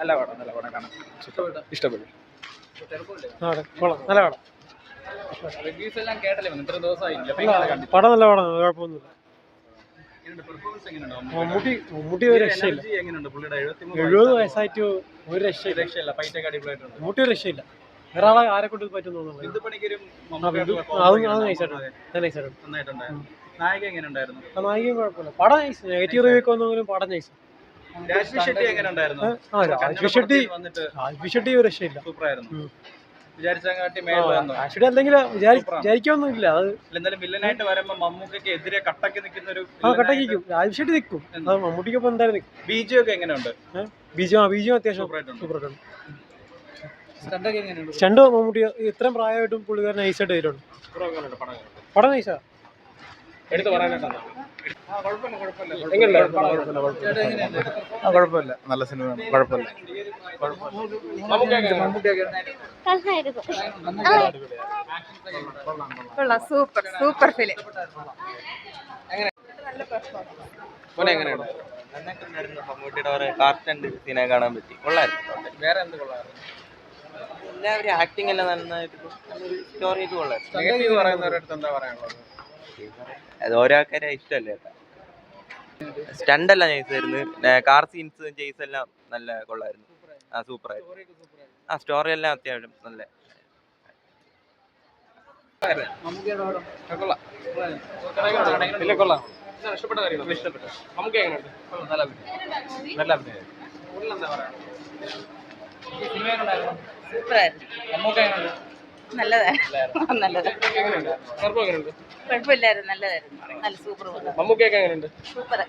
നല്ല പടം നല്ല പടം കാണാം. ഇഷ്ടപ്പെട്ടു? കൊള്ളാം. നല്ല പടം. റിവ്യൂസ് എല്ലാം കേട്ടല്ലേ വന്നു ഇത്ര ദിവസമായില്ല അപ്പൊ പടം നല്ല പടം കുഴപ്പമൊന്നുമില്ല. മമ്മൂട്ടി മമ്മൂട്ടി ഒരു രക്ഷയില്ല. എഴുപത് വയസ്സായിട്ട് ഒരു രക്ഷയില്ല. മമ്മൂട്ടി ഒരു രക്ഷയില്ല. വേറെ ആളെ ആരെ കൊണ്ട് പറ്റും തോന്നുന്നു? ബിന്ദു പണിക്കരും ആ, മമ്മൂക്കയായിട്ടുള്ള ബിന്ദു- combo അതും എങ്ങനെ അതും ഉണ്ടായിരുന്നു? നൈസായിട്ടുണ്ട് അത്. നൈസായിട്ടുണ്ട് നന്നായിട്ടുണ്ടായിരുന്നു. നായിക എങ്ങനെ ഉണ്ടായിരുന്നു ആ നായികയും കുഴപ്പമില്ല. പടം നൈസ് നെഗറ്റീവ് റിവ്യൂ ഒക്കെ വന്നെങ്കിലും പടം നൈസ് രാജ്വി ഷെട്ടി എങ്ങനെ ഉണ്ടായിരുന്നു? ആ രാജ്വി ഷെട്ടി വന്നിട്ട് രാജ്വി ഷെട്ടി ഒരു രക്ഷയില്ല. സൂപ്പർ ആയിരുന്നു ഉം. വിചാരിച്ചങ്ങാട്ടി മേളിൽ വന്നു. ആക്ച്വലി അല്ലെങ്കിൽ വിചാരി വിചാരിക്കൊന്നുമില്ല അത് എന്തായാലും വില്ലനായിട്ട് വരുമ്പോ മമ്മൂക്കയ്ക്ക് എതിരെ കട്ടക്ക് നിൽക്കുന്ന ഒരു ആ കട്ടക്കിക്കും. രാജ്വി ഷെട്ടി നിൽക്കും. അത് മമ്മൂട്ടിക്കൊപ്പം എന്തായാലും നിൽക്കും. ബീജം ഒക്കെ എങ്ങനെയുണ്ട് ബീജം ആ ബീജം അത്യാവശ്യം സൂപ്പറായിട്ടുണ്ട്. സൂപ്പറായിട്ടുണ്ട്. സ്റ്റണ്ടൊക്കെ എങ്ങനെയുണ്ട്? സ്റ്റണ്ട് മമ്മൂട്ടി ഇത്രയും പ്രായമായിട്ടും പുള്ളിക്കാരൻ നൈസായിട്ട് വരുന്നുണ്ട് പടം നൈസാ എടുത്ത് പറയാനായിട്ടാ കുഴപ്പമില്ല നല്ല സിനിമയാണ് കുഴപ്പമില്ല കൊള്ളാം സൂപ്പർ സൂപ്പർ ഫിലിം എങ്ങനെയുണ്ട് മമ്മൂട്ടിയുടെ കുറെ കാർട്ടണ്ട് സീനെ കാണാൻ പറ്റി കൊള്ളായിരുന്നു വേറെ എന്ത് കൊള്ളായിരുന്നു എല്ലാവരും ആക്ടിങ് എല്ലാം നന്നായിട്ട് നല്ലൊരു സ്റ്റോറി ഒക്കെ കൊള്ളായിരുന്നു എന്താ പറയാനുള്ളത് അത് ഓരോ ആൾക്കാരെ ഇഷ്ടമല്ലേ സ്റ്റണ്ടല്ല നൈസ് ആയിരുന്നു കാർ സീൻസ് ചേസ് എല്ലാം നല്ല കൊള്ളായിരുന്നു. ആ സൂപ്പർ ആയിരുന്നു ആ സ്റ്റോറി എല്ലാം അത്യാവശ്യം നല്ല. സൂപ്പറായിരുന്നു നമുക്ക് എങ്ങനെയുണ്ട്? നല്ലതായിരുന്നു. നല്ലതായിരുന്നു കുഴപ്പമില്ലായിരുന്നു നല്ലതായിരുന്നു. നല്ല സൂപ്പർ മമ്മൂക്കൊക്കെ എങ്ങനെയുണ്ട്? സൂപ്പർ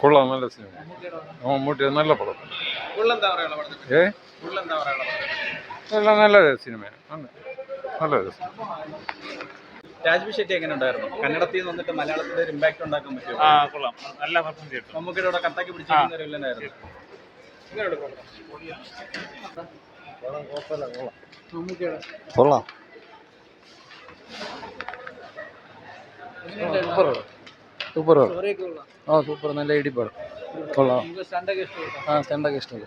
കൊള്ളാം നല്ല സിനിമ. മമ്മൂട്ടി നല്ല പടം. ഏ? നല്ല നല്ല സിനിമയാണ്. നല്ല നല്ല രാജ്വി ഷെട്ടി എങ്ങനെ ഉണ്ടായിരുന്നു? കന്നഡത്തിൽ നിന്ന് വന്നിട്ട് മലയാളത്തിന്റെ ഒരു ഇമ്പാക്ട് ഉണ്ടാക്കാൻ പറ്റും ആ കൊള്ളാം. നല്ല പെർഫോം ചെയ്തു നമുക്ക് ഇവിടെ കട്ടാക്കി പിടിച്ചിരിക്കുന്ന ഒരു വില്ലനായിരുന്നു. കൊള്ളാം? സൂപ്പർ. ആ സൂപ്പർ. നല്ല ഇടിപ്പാട് കൊള്ളാം. ആ സ്റ്റണ്ടൊക്കെ ഇഷ്ടമല്ല